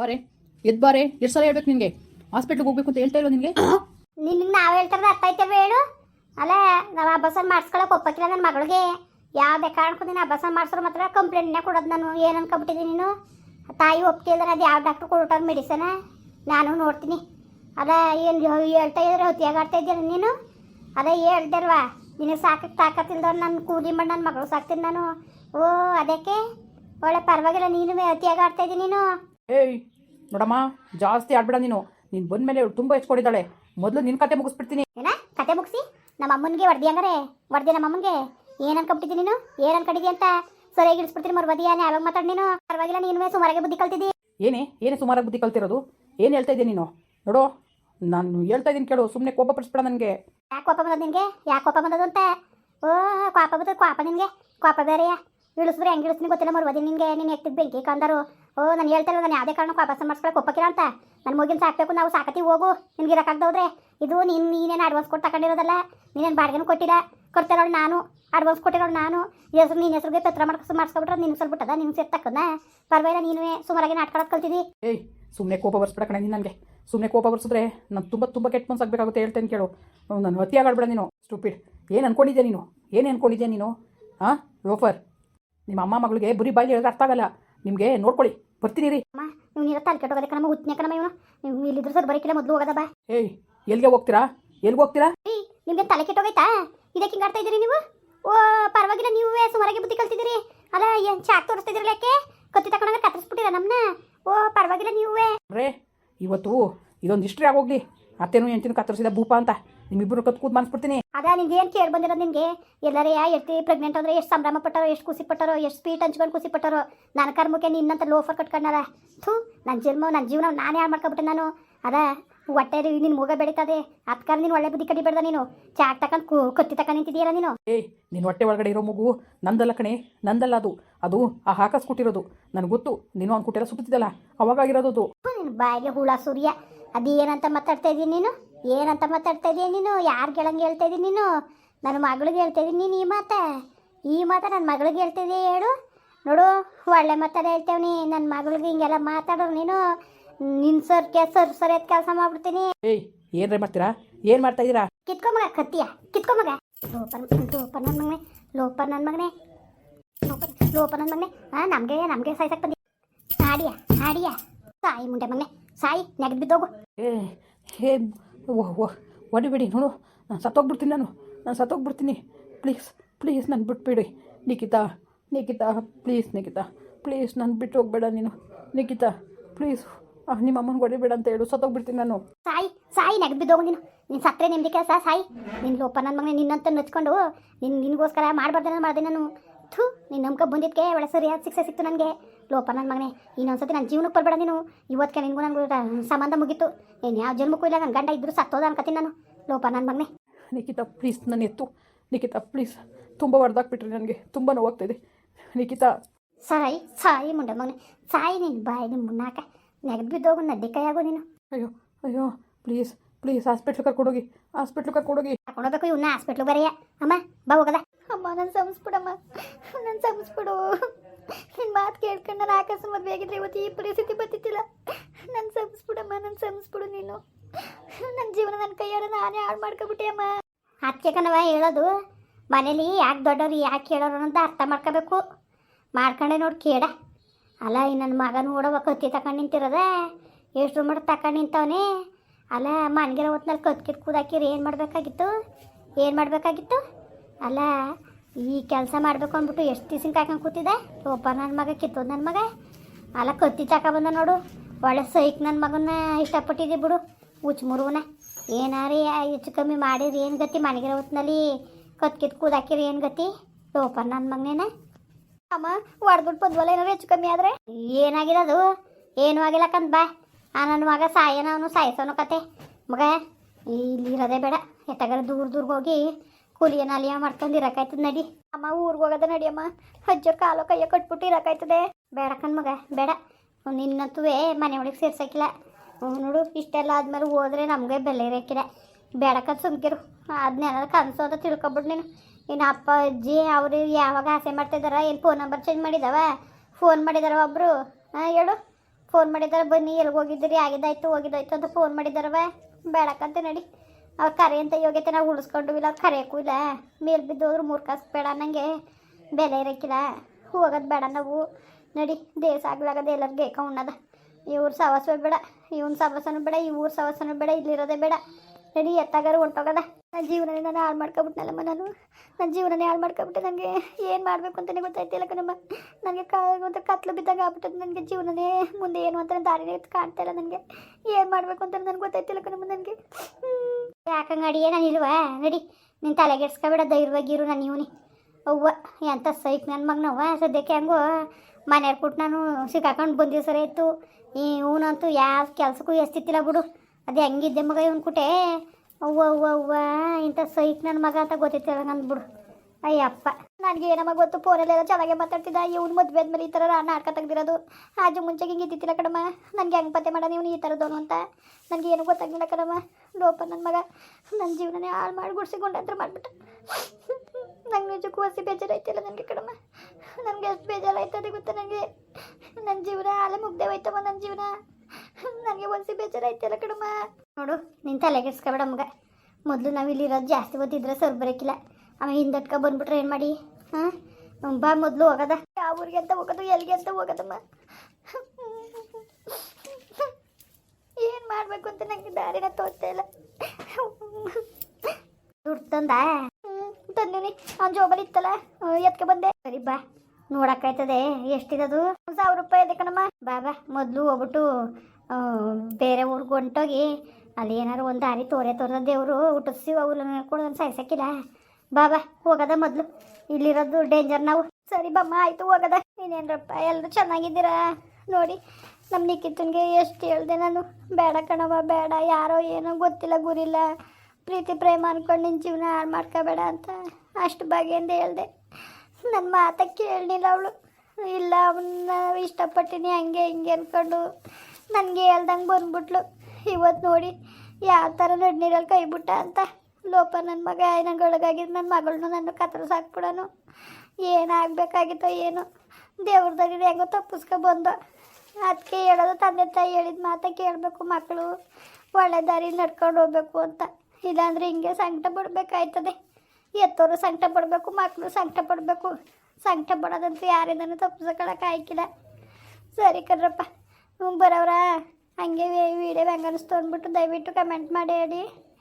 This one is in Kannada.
ಬಾರೆ, ಎದ್ ಬಾರೆ ಎಷ್ಟು ಸಲ ಹೇಳ್ಬೇಕು ನಿನಗೆ. ಹಾಸ್ಪಿಟ್ಲಿಗೆ ಹೋಗ್ಬೇಕು ಅಂತ ಹೇಳ್ತಾ ಇಲ್ವ ನಿನಗೆ? ನಿನ್ಗೆ ನಾವು ಹೇಳ್ತಾರದ ಅರ್ಥ ಐತೆ ಹೇಳು ಅಲ್ಲ, ನಾವು ಅಬ್ಬಸನ್ ಮಾಡಿಸ್ಕೊಳಕ್ ಒಪ್ಪಕ್ಕಿಲ್ಲ ನನ್ನ ಮಗಳಿಗೆ. ಯಾವುದೇ ಕಾರಣಕ್ಕೂ ನೀನು ಅಬ್ಬಸನ್ ಮಾಡಿಸ್ರು ಮಾತ್ರ ಕಂಪ್ಲೇಂಟ್ನೇ ಕೊಡೋದು ನಾನು. ಏನು ಅನ್ಕೊಂಬಿಟ್ಟಿದ್ದೀನಿ ನೀನು? ತಾಯಿ ಒಪ್ತಿಲ್ದ್ರೆ ಅದು ಯಾವ ಡಾಕ್ಟ್ರು ಕೊಟ್ಟಾಗ ಮೆಡಿಸನ ನಾನು ನೋಡ್ತೀನಿ. ಅದ ಏನು ಹೇಳ್ತಾ ಇದ್ರೆ ಹೊತ್ತಿಯಾಗ ಆಡ್ತಾ ಇದ್ದೀರ ನೀನು? ಅದ ಹೇಳ್ದಲ್ವಾ ನಿನಗೆ ಸಾಕಕ್ಕೆ ತಾಕತ್ತಿಲ್ದವ್ರು ನನ್ನ ಕೂಲಿ ಮಾಡಿ ನನ್ನ ಮಗಳು ಸಾಕ್ತೀನಿ ನಾನು. ಓ, ಅದಕ್ಕೆ? ಒಳ್ಳೆ ಪರವಾಗಿಲ್ಲ ನೀನು ಅತಿಯಾಗಿ ಆಡ್ತಾ ಇದ್ದೀನಿ ನೀನು. ಏಯ್ ನೋಡಮ್ಮ ಜಾಸ್ತಿ ಆಡ್ಬೇಡ ನೀನು. ನೀನು ಬಂದಮೇಲೆ ತುಂಬ ಹೆಚ್ಕೊಂಡಿದ್ದಾಳೆ ಮೊದಲು ನಿನ್ ಕತೆ ಮುಗಿಸ್ಬಿಡ್ತೀನಿ. ಏನ? ಕತೆ ಮುಗಿಸಿ? ನಮ್ಮ ಅಮ್ಮನಿಗೆ ವರದಿ ಅಂದ್ರೆ? ಹೊಡ್ದೆ ನಮ್ಮ ಅಮ್ಮನಿಗೆ? ಏನ್ ಅನ್ಕೊಂಬಿಟ್ಟಿದ್ದೀನಿ ನೀನು? ಏನ್ ಅನ್ಕೊಂಡಿದ್ದಿ ಅಂತ? ಸರಿಯಾಗಿ ಇಳಿಸ್ಬಿಡ್ತೀನಿ ವದಿಯಾನೆ ಯಾವಾಗ ಮಾತಾಡಿ ನೀನು. ಪರವಾಗಿಲ್ಲ ನೀನು ಸುಮಾರಾಗಿ ಬುದ್ಧಿ ಕಲ್ತಿದ್ದಿ. ಏನೇ? ಏನೇ ಸುಮಾರಾಗಿ ಬುದ್ಧಿ ಕಲ್ತಿರೋದು? ಏನು ಹೇಳ್ತಾ ಇದ್ದೀನಿ ನೀನು? ನೋಡು ನಾನು ಹೇಳ್ತಾ ಇದ್ದೀನಿ ಕೇಳು. ಸುಮ್ಮನೆ ಕೋಪ ಪಡಿಸ್ಬೇಡ ನನಗೆ. ಯಾಕೆ ಕೋಪ ಬಂದದ ನಿನ್ಗೆ? ಯಾಕೆ ಕೋಪ ಬಂದದ ಅಂತ? ಓ ಕೋಪ ಬಂದದ ಕೋಪ ನಿನ್ಗೆ. ಕೋಪ ಬೇರೆಯಾ? ಇಳಿಸಿದ್ರೆ ಹೆಂಗೆ ಇಳಿಸ್ತೀನಿ ಗೊತ್ತಿಲ್ಲ ಮರ್ಬದಿ ನಿಂಗೆ ನೀನು ಎತ್ತಿದ್ ಬೆಂಕಿ ಕಂದರು. ಓ, ನಾನು ಹೇಳ್ತಾರೆ ನಾನು ಯಾವುದೇ ಕಾರಣಕ್ಕೂ ವಾಪಸ್ ಮಾಡಿಸ್ಕೊಳಕ್ಕೆ ಒಪ್ಪಕ್ಕಿಲ್ಲ ಅಂತ. ನನ್ನ ಮಗಿನ ಸಾಕಬೇಕು ನಾವು ಸಾಕತಿ, ಹೋಗು. ನಿನ್ಗೆ ಇರೋಕ್ಕಾಗ್ದವ್ರೆ ಇದು ನೀನು, ನೀನೇನು ಅಡ್ವಾನ್ಸ್ ಕೊಟ್ಟು ತಗೊಂಡಿರೋದಲ್ಲ ನೀನೇನು ಬಾಡಿಗೆನೂ ಕೊಟ್ಟಿಲ್ಲ. ಕೊಡ್ತಿರೋಳು ನಾನು. ಅಡ್ವಾನ್ಸ್ ಕೊಟ್ಟಿರೋಳು ನಾನು. ಹೆಸರು ನಿನ್ನ ಹೆಸರಿಗೆ ಪತ್ರ ಮಾಡ್ಕೊ, ಮಾಡಿಸ್ಕೊಬಿಟ್ರೆ ನಿನ್ನ ಹೆಸರು ಬಿಟ್ಟದ ನಿನ್ನ ಸೇರ್ ತಕ್ಕನ ಪರವಾಗಿಲ್ಲ ನೀನು ಸುಮಾರಾಗಿ ನಾಟ್ಕೊಳಕ್ಕೆ ಕಲ್ತಿದ್ದಿ ಏಯ್ ಸುಮ್ಮನೆ ಕೋಪ ಬರ್ಸ್ಬೇಡ ಕಣೆ ನೀನು ನನಗೆ. ಸುಮ್ಮನೆ ಕೋಪ ಬರ್ಸಿದ್ರೆ ನಾನು ತುಂಬ ತುಂಬ ಕೆಟ್ಟ ಮನ್ಸಾಗಬೇಕಾಗುತ್ತೆ ಹೇಳ್ತೇನೆ ಕೇಳು. ನಾನು ಅತಿಯಾಗಿ ಆಡ್ಬೇಡ ನೀನು ಸ್ಟೂಪಿಡ್ ಏನು ಅನ್ಕೊಂಡಿದ್ದೆ ನೀನು? ಏನು ಅನ್ಕೊಂಡಿದ್ದೆ ನೀನು? ಹಾಂ ಲೋಫರ್ ನಿಮ್ಮ ಅಮ್ಮ ಮಗಳಿಗೆ ಬುರಿ ಬಾಯಿ ಹೇಳಿದ್ರೆ ಅರ್ಥ ಆಗಲ್ಲ. ನಿಮಗೆ ನೋಡ್ಕೊಳ್ಳಿ. ಬರ್ತೀನಿ ರೀ. ಅಮ್ಮ ನೀವು ನೀರ ತಲೆ ಕೆಟ್ಟೋಗದೆ ಕಣಮ್ಮ ಉತ್ನೆ ಕಣಮ್ಮ ಇವನು. ನೀವು ಇಲ್ಲಿದ್ರು ಸರ್ ಬರೀಕಿಲ್ಲ ಮೊದಲು ಹೋಗದ ಬಾ. ಏಯ್ ಎಲ್ಲಿಗೆ ಹೋಗ್ತೀರಾ? ಎಲ್ಲಿಗೆ ಹೋಗ್ತೀರಾ? ಏಯ್ ನಿಮಗೆ ತಲೆ ಕೆಟ್ಟೋಗೈತಾ? ಇದಕ್ಕೆ ಹಿಂಗೆ ಆಡ್ತಾ ಇದ್ದೀರಿ ನೀವು? ಓ ಪರವಾಗಿಲ್ಲ ನೀವೇ ಸುಮಾರಾಗಿ ಬುದ್ಧಿ ಕಲ್ತಿದ್ದೀರಿ. ಅಲ್ಲ ಏನು ಚಾಕ್ ತೋರಿಸ್ತಿದ್ದೀರಲ್ಲ ಯಾಕೆ? ಕತ್ತಿ ತಗೊಂಡಾಗ ಕತ್ತರಿಸ್ಬಿಟ್ಟಿರ ನಮ್ಮನ್ನ ಓ ಪರವಾಗಿಲ್ಲ ನೀವೇ. ರೇ ಇವತ್ತು ಇದೊಂದು ಹಿಸ್ಟ್ರಿ ಆಗೋಗ್ಲಿ ಅತ್ತೇನು ಎಂಟಿನ ಕತ್ತರಿಸಿದ ಭೂಪ ಅಂತ. ನಿಮ್ಮಿಬ್ಬರು ಕತ್ ಕೂತ್ ಮಾಡಿಸ್ಬಿಡ್ತೀನಿ ಅದ ನಿಮ್ಗೆ ಏನು ಕೇಳಿ ಬಂದಿರೋದು ನಿಮಗೆ ಯಾ ಎತ್ತಿ ಪ್ರೆಗ್ನೆಂಟ್ ಅಂದ್ರೆ ಎಷ್ಟು ಸಂಭ್ರಮ ಪಟ್ಟಾರೋ ಎಷ್ಟು ಖುಷಿ ಪಟ್ಟಾರೋ ಎಷ್ಟು ಸ್ಪೀಟ್ ಹಂಚ್ಕೊಂಡು ಖುಷಿ ಪಟ್ಟಾರೋ? ನನ್ನ ಕರ್ಮಕ್ಕೆ ನಿನ್ನಂತ ಲೋಫರ್ ಕಟ್ಕೊಂಡಾರ? ಥೂ ನನ್ನ ಜನ್ಮ ನನ್ನ ಜೀವನ ನಾನೇ ಹಾಳು ಮಾಡ್ಕೊಬಿಟ್ಟೆ ನಾನು. ಅದ ಹೊಟ್ಟೆ ನಿನ್ನ ಮೂಗ ಬೆಳೀತದೆ. ಅದಕ್ಕಾರ ನೀನು ಒಳ್ಳೆ ಬುದ್ಧಿ ಕಡಿಬೇಡ್ದ ನೀನು. ಚಾಕ್ ತಕೊಂಡು ಕು ಕತ್ತಿ ತಕೊಂಡು ನಿಂತಿದ್ದೀರ ನೀನು? ಏಯ್ ನಿನ್ನ ಹೊಟ್ಟೆ ಒಳಗಡೆ ಇರೋ ಮಗು ನಂದಲ್ಲ ಕಣೆ ನಂದಲ್ಲ ಅದು. ಅದು ಆ ಹಾಕಸ್ ಕೊಟ್ಟಿರೋದು ನನಗೆ ಗೊತ್ತು ನೀನು ಅವ್ನು ಕೊಟ್ಟಿರೋ ಸುತ್ತಿದ್ದಲ್ಲ ಅವಾಗಿರೋದು ಅದು. ನಿನ್ನ ಬಾಯಿಗೆ ಹುಳ ಸೂರ್ಯ. ಅದೇನಂತ ಮಾತಾಡ್ತಾ ಇದ್ದೀನಿ ನೀನು? ಏನಂತ ಮಾತಾಡ್ತಾ ಇದೀಯ ನೀನು? ಯಾರು ಗೆಳಂಗೆ ಹೇಳ್ತಾ ಇದ್ದೀನಿ ನೀನು? ನನ್ನ ಮಗಳಿಗೆ ಹೇಳ್ತಾ ಇದೀನಿ ನೀನು ಈ ಮಾತ. ಈ ಮಾತ ನನ್ನ ಮಗಳಿಗೆ ಹೇಳ್ತಿದ್ದೀಯ ಹೇಳು. ನೋಡು ಒಳ್ಳೆ ಮಾತಾಡ ಹೇಳ್ತೇವ್ನಿ ನನ್ನ ಮಗಳಿಗೆ ಹಿಂಗೆಲ್ಲ ಮಾತಾಡೋರು ನೀನು. ನಿನ್ನ ಸರ್ ಕೆ ಸರ್ ಎತ್ ಕೆಲಸ ಮಾಡ್ಬಿಡ್ತೀನಿ. ಏಯ್ ಏನ್ರೇ ಮಾಡ್ತೀರಾ? ಏನು ಮಾಡ್ತಾ ಇದೀರಾ? ಕಿತ್ಕೊ ಮಗ ಕತ್ತಿಯ. ಕಿತ್ಕೊ ಮಗ. ಲೋಪರ್ ಲೋಪರ್ ನನ್ನ ಮಗನೇ. ಲೋಪರ್ ನನ್ನ ಮಗನೇ. ಲೋಪರ್ ನನ್ನ ಮಗನೇ. ಹಾಂ ನಮಗೆ ನಮಗೆ ಸಾಯ್ಸಕ್ಕೆ ಬಂದಿ. ಆಡಿಯ ಆಡಿಯ ಸಾಯಿ ಮುಂಡೆ ಮಗನೇ. ಸಾಯಿ ನೆಗದು ಬಿದ್ದೋಗು. ಏ ಹೇ ಓಹ್ ಓಹ್ ಹೊಡಿಬೇಡಿ ನೋಡು. ನಾನು ಸತ್ತೋಗ್ಬಿಡ್ತೀನಿ ನಾನು. ನಾನು ಸತ್ತೋಗ್ಬಿಡ್ತೀನಿ. ಪ್ಲೀಸ್ ಪ್ಲೀಸ್ ನಾನು ಬಿಟ್ಬಿಡಿ. ನಿಖಿತಾ ನಿಖಿತಾ, ಪ್ಲೀಸ್ ನಿಖಿತಾ. ಪ್ಲೀಸ್ ನಾನು ಬಿಟ್ಟು ಹೋಗ್ಬೇಡ ನೀನು. ನಿಖಿತಾ, ಪ್ಲೀಸ್. ನಿಮ್ಮ ಅಮ್ಮನ ಹೊಡಿಬೇಡ ಅಂತ ಹೇಳು. ಸತ್ತೋಗ್ಬಿಡ್ತೀನಿ ನಾನು. ಸಾಯಿ ಸಾಯಿ ನಗದು ಬಿದ್ದೋಗು ನೀನು. ನೀನು ಸತ್ತರೆ ನಿಮ್ದು ಕೆಲಸ, ಸಾಯಿ. ನಿನ್ನ ಲೋಪ ನನ್ನ ಮಗನೇ ನಿನ್ನಂತ ನಚ್ಕೊಂಡು ನಿನ್ನ ನಿನಗೋಸ್ಕರ ಮಾಡಬಾರ್ದು ಮಾಡಿದೆ ನಾನು. ಥೂ, ನೀನು ನಂಬ್ಕೊ ಬಂದಿದ್ದಕ್ಕೆ ಒಳ್ಳೆ ಸರಿಯಾದ ಶಿಕ್ಷೆ ಸಿಕ್ತು ನನಗೆ. ಲೋಪ ನನ್ನ ಮಗನೇ ಇನ್ನೊಂದ್ಸತಿ ನನ್ನ ಜೀವನಕ್ಕೆ ಬರಬೇಡ ನೀನು. ಇವತ್ತಿಗೆ ನಿನಗೂ ನನಗೂ ಸಂಬಂಧ ಮುಗೀತು. ನೀನು ಯಾವ ಜನ್ಮಕ್ಕೂ ಇಲ್ಲ ನನ್ನ ಗಂಡ ಇದ್ರು ಸತ್ತೋದ ಅನ್ಕತೀನಿ ನಾನು. ಲೋಪ ನನ್ನ ಮಗನೇ. ನಿಖಿತಾ ಪ್ಲೀಸ್ ನನ್ನ ಎತ್ತು. ನಿಖಿತಾ ಪ್ಲೀಸ್ ತುಂಬ ಹೊಡೆದಾಕ್ಬಿಟ್ರಿ ನನಗೆ. ತುಂಬ ನೋವಾಗ್ತಾಯಿದೆ ನಿಖಿತಾ ಸಾಯಿ ಸಾಯಿ ಮುಂಡೆ ಮಗನೇ. ಸಾಯಿ ನೀನು ಬಾಯಿ ನಿಮ್ಮ ಮುನ್ನಾಕ. ನೆಗದು ಬಿದ್ದೋಗು ನಡ್ಡಿ ಕೈಯಾಗು ನೀನು. ಅಯ್ಯೋ ಅಯ್ಯೋ ಪ್ಲೀಸ್ ಪ್ಲೀಸ್ ಹಾಸ್ಪಿಟ್ಲ್ ಕರ್ಕೊಂಡೋಗಿ ಹಾಸ್ಪಿಟ್ಲ್ ಕರ್ಕೊಂಡೋಗಿ. ಕರ್ಕೊಂಡೋಗ್ಬೇಕು ಇವನ್ನ ಹಾಸ್ಪಿಟ್ಲ್ ಬರೆಯ ಅಮ್ಮ ಬಾ ಹೋಗದ. ಅಮ್ಮ ನನ್ನ ಸಂಸ್ಬಿಡಮ್ಮ ನನ್ನ ಸಂಸ್ಬಿಡು. ನಿನ್ನ ಮಾತು ಕೇಳ್ಕೊಂಡು ನಾನು ಆಕಾಶ ಮದುವೆ ಆಗಿದ್ರೆ ಇವತ್ತು ಈ ಪರಿಸ್ಥಿತಿ ಬರ್ತಿತ್ತಿಲ್ಲ. ನನ್ನ ಸಂಸ್ಬಿಡಮ್ಮ ನನ್ನ ಸಂಸ್ಬಿಡು ನೀನು. ನನ್ನ ಜೀವನ ನನ್ನ ಕೈಯಾರ ನಾನೇ ಹಾಳು ಮಾಡ್ಕೊಬಿಟ್ಟೆ ಅಮ್ಮ. ಅದಕ್ಕೆ ಕಣವ ಹೇಳೋದು ಮನೇಲಿ ಯಾಕೆ ದೊಡ್ಡವ್ರು ಯಾಕೆ ಹೇಳೋರು ಅಂತ ಅರ್ಥ ಮಾಡ್ಕೋಬೇಕು. ಮಾಡ್ಕೊಂಡೆ ನೋಡಿ ಕೇಡ ಅಲ್ಲ, ಈ ನನ್ನ ಮಗನ ನೋಡವ ಕತ್ತಿ ತಗೊಂಡು ನಿಂತಿರೋದ. ಎಷ್ಟು ಮಾಡಿ ತಗೊಂಡು ನಿಂತವನೇ. ಅಲ್ಲ ಮನ್ಗಿರೋ ಹೊತ್ನಲ್ಲಿ ಕತ್ಕಿಟ್ ಕೂದಾಕಿರಿ ಏನು ಮಾಡಬೇಕಾಗಿತ್ತು? ಏನು ಮಾಡಬೇಕಾಗಿತ್ತು? ಅಲ್ಲ ಈ ಕೆಲಸ ಮಾಡಬೇಕು ಅಂದ್ಬಿಟ್ಟು ಎಷ್ಟು ದಿವ್ಸ ಕಾಯ್ಕೊಂಡು ಕೂತಿದೆ ಒಬ್ಬ ನನ್ನ ಮಗ, ಕಿತ್ತೋದು ನನ್ನ ಮಗ. ಅಲ್ಲ, ಕತ್ತಿ ಬಂದ ನೋಡು. ಒಳ್ಳೆ ಸೈಕ್ ನನ್ನ ಮಗನ ಇಷ್ಟಪಟ್ಟಿದ್ದೆ ಬಿಡು. ಉಚ್ಚ ಮುರುವನ ಏನಾರೀ ಹೆಚ್ಚು ಕಮ್ಮಿ ಮಾಡಿರಿ ಏನು ಗತಿ? ಮನೆಗಿರೋ ಹೊತ್ನಲ್ಲಿ ಕತ್ಕಿತ್ ಕೂದಾಕಿರಿ ಏನು ಗತಿ? ಲೋಪ ನನ್ನ ಮಗನೇನ? ಅಮ್ಮ ಹೊಡೆದ್ಬಿಟ್ಟು ಬಂದ್ವಲ್ಲ ಏನಾರು ಹೆಚ್ಚು ಕಮ್ಮಿ ಆದರೆ? ಏನಾಗಿದೆ ಅದು? ಏನೂ ಆಗಿಲ್ಲ ಕಂದ್ ಬಾ. ಆ ನನ್ನ ಮಗ ಸಾಯನ, ಅವನು ಸಾಯಿಸೋನು ಕತೆ. ಮಗ ಇಲ್ಲಿ ಇರೋದೇ ಬೇಡ. ಎತ್ತಗಾರ ದೂರ ದೂರ ಹೋಗಿ ಕೂಲಿಯನ್ನ ಅಲಿಯ ಮಾಡ್ಕೊಂಡು ಇರಕಾಯ್ತದ ನಡಿ. ಅಮ್ಮ, ಊರಿಗೆ ನಡಿ ನಡಿಯಮ್ಮ ಅಜ್ಜರ್ ಕಾಲು ಕೈಯ ಕಟ್ಬಿಟ್ಟು ಇರಕಾಯ್ತದೆ. ಬೇಡ ಕಣ್ ಮಗ, ಬೇಡ. ನಿನ್ನತ್ತುವೆ ಮನೆ ಒಳಗೆ ಸೇರ್ಸಕ್ಕಿಲ್ಲ ನೋಡು, ಇಷ್ಟೆಲ್ಲ ಆದ್ಮೇಲೆ ಹೋದ್ರೆ ನಮಗೆ ಬೆಲೆ ಇರೋಕ್ಕಿಲ್ಲ ಬೇಡಕ ಸುಮ್ಕಿರು. ಅದನ್ನೆಲ್ಲ ಅಂತ ತಿಳ್ಕೊಬಿಡು ನೀನು. ಇನ್ನು ಅಪ್ಪ, ಅಜ್ಜಿ, ಅವರು ಯಾವಾಗ ಆಸೆ ಮಾಡ್ತಿದಾರ ಏನು ಫೋನ್ ನಂಬರ್ ಚೇಂಜ್ ಮಾಡಿದಾವ? ಫೋನ್ ಮಾಡಿದಾರ ಒಬ್ಬರು ಹಾಂ, ಹೇಳು. ಫೋನ್ ಮಾಡಿದಾರೆ, ಬನ್ನಿ ಎಲ್ಲಿಗೆ ಹೋಗಿದ್ದೀರಿ? ಆಗಿದ್ದಾಯ್ತು, ಹೋಗಿದ್ದಾಯ್ತು ಅಂತ ಫೋನ್ ಮಾಡಿದಾರವ? ಬೇಡಕ್ಕಂತೆ ನಡಿ. ಅವ್ರು ಕರೆ ಅಂತ ಯೋಗ್ಯತೆ ನಾವು ಉಳಿಸ್ಕೊಂಡು ಇಲ್ಲ ಕರೆಯೋಕ್ಕೂ ಇಲ್ಲ ಮೇಲ್ ಬಿದ್ದೋದ್ರು ಮೂರು ಕಾಸು ಬೇಡ ನನಗೆ ಬೆಲೆ ಇರಕ್ಕಿಲ್ಲ ಹೋಗೋದು ಬೇಡ ನಾವು. ನಡಿ, ದೇಶ ಆಗ್ಲಾಗದೆ ಎಲ್ಲರಿಗೆ ಏಕ ಉಣ್ಣದ ಇವ್ರ ಸವಾಸವೇ ಬೇಡ, ಇವನ್ ಸವಾಸನೂ ಬೇಡ, ಇವ್ರ ಸವಾಸನೂ ಬೇಡ, ಇಲ್ಲಿರೋದೇ ಬೇಡ. ನಡಿ, ಎತ್ತಾಗಾರು ಹೊಂಟೋಗದ. ನನ್ನ ಜೀವನನೇ ನಾನು ಹಾಳು ಮಾಡ್ಕೊಬಿಟ್ನಲ್ಲಮ್ಮ ನಾನು. ನನ್ನ ಜೀವನನೇ ಹಾಳು ಮಾಡ್ಕೊಬಿಟ್ಟೆ ನನಗೆ ಏನು ಮಾಡಬೇಕು ಅಂತಲೇ ಗೊತ್ತಾಯ್ತಿಲ್ಲ ಕಣಮ್ಮ. ನನಗೆ ಕ ಕತ್ಲು ಬಿದ್ದಾಗ ಆಗ್ಬಿಟ್ಟದೆ ನನಗೆ ಜೀವನನೇ ಮುಂದೆ ಏನು ಅಂತ ದಾರಿನೇ ಕಾಣ್ತಾ ಇಲ್ಲ ನನಗೆ ಏನು ಮಾಡಬೇಕು ಅಂತ ನನಗೆ ಗೊತ್ತಾಯ್ತಿಲ್ಲ ಕಣಮ್ಮ ನನಗೆ ಯಾಕಂಗೆ ಅಡಿಯೇ ನಾನು ಇಲ್ವಾ? ನಡಿ. ನಿನ್ನ ತಲೆಗೆಡ್ಸ್ಕೊಬೇಡ ಧೈರ್ಯವಾಗಿರು ನಾನು ಇವನಿ ಅವ್ವ ಎಂಥ ಸೈಕ್ ನನ್ನ ಮಗನವ್ವ? ಸದ್ಯಕ್ಕೆ ಹೆಂಗೋ ಮನೆಯವ್ರು ಕೊಟ್ಟು ನಾನು ಸಿಕ್ಕಾಕೊಂಡು ಬಂದಿದ್ದು ಸರಿ ಇತ್ತು ಈ ಇವನಂತೂ ಯಾವ ಕೆಲಸಕ್ಕೂ ಎಷ್ಟಿತ್ತಿಲ್ಲ ಬಿಡು. ಅದು ಹೆಂಗಿದ್ದೆ ಮಗ ಇವನ್ ಕುಟೆ? ಅವ್ವ ಅವ್ವ ಅವ್ವ ಇಂಥ ಸೈಕ್ ನನ್ನ ಮಗ ಅಂತ ಗೊತ್ತಿತ್ತಿಲ್ಲ ನಂದು ಬಿಡು. ಅಯ್ಯಪ್ಪ, ನನಗೆ ಏನಮ್ಮ ಗೊತ್ತು? ಫೋನಲ್ಲೆಲ್ಲ ಚೆನ್ನಾಗೆ ಮಾತಾಡ್ತಿದ್ದ. ಇವ್ನು ಮದುವೆ ಆದ್ಮೇಲೆ ಈ ಥರ ನಾಟಕ ತೆಗ್ದಿರೋದು. ಆಜು ಮುಂಚೆಗೆ ಹಿಂಗೆ ಇದ್ದಿತ್ತಿಲ್ಲ ಕಣಮ್ಮ. ನನಗೆ ಹೆಂಗೆ ಪತ್ತೆ ಮಾಡೋಣ ಇವನು ಈ ಥರದವನು ಅಂತ. ನನಗೆ ಏನೂ ಗೊತ್ತಾಗಿಲ್ಲ ಕಣಮ್ಮ. ಲೋಪ ನನ್ನ ಮಗ. ನನ್ನ ಜೀವನನೇ ಹಾಳು ಮಾಡಿ ಗುಡ್ಸಿಕೊಂಡಂತ್ರ ಮಾಡಿಬಿಟ್ಟು. ನಂಗೆ ನಿಜಕ್ಕೂ ಹಸಿ ಬೇಜಾರಾಯ್ತಿಲ್ಲ ನನಗೆ ಕಡಮ ನನಗೆ ಎಷ್ಟು ಬೇಜಾರಾಯ್ತದೆ ಗೊತ್ತಾ ನನಗೆ ನನ್ನ ಜೀವನ ಹಾಲೆ ಮುಗ್ದೆ ಹೋಯ್ತಮ್ಮ ನನ್ನ ಜೀವನ. ನನಗೆ ಒಂದ್ಸಿ ಬೇಜಾರಾಯ್ತಲ್ಲ ಕಣಮ್ಮ. ನೋಡು ನಿನ್ನ ತಲೆಗೆಡ್ಸ್ಕೊಬೇಡ ಮಗ. ಮೊದಲು ನಾವು ಇಲ್ಲಿರೋದು ಜಾಸ್ತಿ ಓದಿದ್ರೆ ಸರ್ ಬರೋಕ್ಕಿಲ್ಲ ಆಮೇಲೆ ಹಿಂದಟ್ಕ ಬಂದ್ಬಿಟ್ರೆ ಏನು ಮಾಡಿ? ಹಾಂ? ಬಾ ಮೊದಲು ಹೋಗೋದ. ಯಾವ ಊರಿಗೆ ಅಂತ ಹೋಗೋದು, ಎಲ್ಲಿಗೆ ಅಂತ ಹೋಗೋದಮ್ಮ. ಏನು ಮಾಡಬೇಕು ಅಂತ ನನಗೆ ದಾರಿನ ತೋರ್ತಾ ಇಲ್ಲ. ದುಡ್ಡು ತಂದ? ತಂದಿನಿ. ಅವ್ನ ಜೋಬಲ್ಲಿ ಇತ್ತಲ್ಲ ಎತ್ಕೆ ಬಂದೆ. ಸರಿ ಬಾ, ನೋಡಕ್ಕಾಯ್ತದೆ. ಎಷ್ಟಿರೋದು ಸಾವಿರ ರೂಪಾಯಿ ಇದೆ ಕಣಮ್ಮ. ಬಾ ಬಾ, ಮೊದಲು ಹೋಗ್ಬಿಟ್ಟು ಬೇರೆ ಊರಿಗೆ ಹೊಂಟೋಗಿ, ಅಲ್ಲಿ ಏನಾರು ಒಂದು ದಾರಿ ತೋರೆ ತೋರದ ದೇವರು ಹುಟ್ಟಿಸಿ ಅವ್ರು ಕೂಡ ಸಾಯ್ಸಕ್ಕಿಲ್ಲ. ಬಾ ಬಾ, ಹೋಗದ ಮೊದಲು. ಇಲ್ಲಿರೋದು ಡೇಂಜರ್ ನಾವು. ಸರಿ ಬಮ್ಮ ಆಯ್ತು, ಹೋಗದ. ಇನ್ನೇನ್ರಪ್ಪ ಎಲ್ಲರೂ ಚೆನ್ನಾಗಿದ್ದೀರಾ? ನೋಡಿ ನಮ್ಮ ನಿಖಿತನ್ಗೆ ಎಷ್ಟು ಹೇಳ್ದೆ ನಾನು. ಬೇಡ ಕಣವ ಬೇಡ. ಯಾರೋ ಏನೋ ಗೊತ್ತಿಲ್ಲ, ಗುರಿಲ್ಲ. ಪ್ರೀತಿ, ಪ್ರೇಮ ಅನ್ಕೊಂಡು ನಿನ್ನ ಜೀವನ ಹಾಳು ಮಾಡ್ಕೋಬೇಡ ಅಂತ ಅಷ್ಟು ಬಗೆಯಿಂದ ಹೇಳ್ದೆ. ನನ್ನ ಮಾತ ಕೇಳಲಿಲ್ಲ ಅವಳು. ಇಲ್ಲ ಅವನ್ನ ಇಷ್ಟಪಟ್ಟಿನಿ, ಹಂಗೆ, ಹಿಂಗೆ ಅಂದ್ಕೊಂಡು ನನಗೆ ಹೇಳ್ದಂಗೆ ಬಂದ್ಬಿಟ್ಲು. ಇವತ್ತು ನೋಡಿ, ಯಾವ ಥರ ನಡ್ನೀರಲ್ಲಿ ಕೈ ಬಿಟ್ಟ ಅಂತ. ಲೋಪ ನನ್ನ ಮಗ, ನಂಗೆ ಒಳಗಾಗಿದ್ದು ನನ್ನ ಮಗಳನ್ನೂ ನನ್ನ ಕತ್ರ ಸಾಕ್ಬಿಡೋನು ಏನಾಗಬೇಕಾಗಿತ್ತೋ ಏನು ದೇವ್ರದಾಗಿದ್ದು ಹೆಂಗೋ ತಪ್ಪಿಸ್ಕೊ ಬಂದು. ಅದಕ್ಕೆ ಹೇಳೋದು ತಂದೆ ತಾಯಿ ಹೇಳಿದ ಮಾತ ಕೇಳಬೇಕು ಮಕ್ಕಳು ಒಳ್ಳೆ ದಾರಿ ನಡ್ಕೊಂಡು ಹೋಗ್ಬೇಕು ಅಂತ. ಇಲ್ಲಾಂದ್ರೆ ಹಿಂಗೆ ಸಂಕಟ ಪಡ್ಬೇಕಾಯ್ತದೆ. ಎತ್ತೋರು ಸಂಕಟ ಪಡಬೇಕು ಮಕ್ಕಳು ಸಂಕಟ ಪಡಬೇಕು. ಸಂಕಟ ಪಡೋದಂತೂ ಯಾರಿಂದನೂ ತಪ್ಪಿಸ್ಕೊಳಕ್ಕೆ ಆಯ್ಕಿಲ್ಲ. ಸರಿ ಕಣ್ರಪ್ಪ, ಹ್ಞೂ ಬರೋರ ಹಂಗೆ ವಿಡಿಯೋ ಹೆಂಗೆ ಅನಿಸ್ತು ಅಂದ್ಬಿಟ್ಟು ದಯವಿಟ್ಟು ಕಮೆಂಟ್ ಮಾಡಿ ಹೇಳಿ.